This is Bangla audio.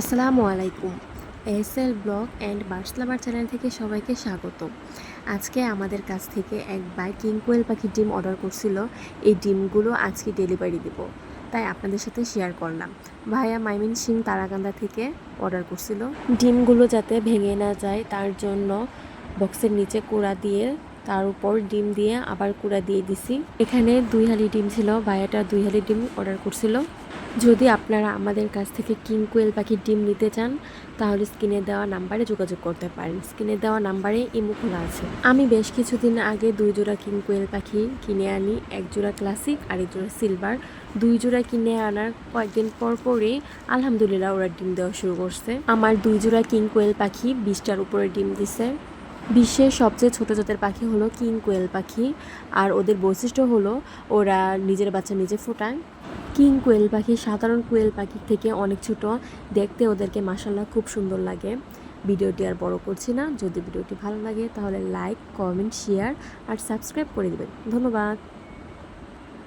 আসসালামু আলাইকুম। S L blog and birds lover channel থেকে সবাইকে স্বাগত আজকে আমাদের কাছ থেকে এক বাই কিংকোয়েল পাখির ডিম অর্ডার করছিল। এই ডিমগুলো আজকে ডেলিভারি দিব। তাই আপনাদের সাথে শেয়ার করলাম। ভাইয়া মাইমিন সিং তারাকান্দা থেকে অর্ডার করছিল। ডিমগুলো যাতে ভেঙে না যায়, তার জন্য বক্সের নিচে কোড়া দিয়ে তার উপর ডিম দিয়ে আবার কুড়া দিয়ে দিছি। এখানে দুই হালি ডিম ছিল, ভাইয়াটা দুই হালি ডিম অর্ডার করছিল। যদি আপনারা আমাদের কাছ থেকে কিং কোয়েল পাখির ডিম নিতে চান, তাহলে স্ক্রিনে দেওয়া নাম্বারে যোগাযোগ করতে পারেন। স্ক্রিনে দেওয়া নাম্বারে ইমো খোলা আছে। আমি বেশ কিছুদিন আগে দুই জোড়া কিং কোয়েল পাখি কিনে আনি, এক জোড়া ক্লাসিক আর এক জোড়া সিলভার। দুই জোড়া কিনে আনার কয়েকদিন পর পরই আলহামদুলিল্লাহ ওরা ডিম দেওয়া শুরু করছে। আমার দুই জোড়া কিং কোয়েল পাখি বিশটার উপরে ডিম দিছে। বিশ্বের সবচেয়ে ছোট জাতের পাখি হলো কিং কোয়েল পাখি। আর ওদের বৈশিষ্ট্য হলো ওরা নিজের বাচ্চা নিজে ফোটায়। কিং কোয়েল পাখি সাধারণ কোয়েল পাখির থেকে অনেক ছোট। দেখতে ওদেরকে মাসাল্লাহ খুব সুন্দর লাগে। ভিডিওটি আর বড় করছি না। যদি ভিডিওটি ভালো লাগে তাহলে লাইক, কমেন্ট, শেয়ার আর সাবস্ক্রাইব করে দেবেন। ধন্যবাদ।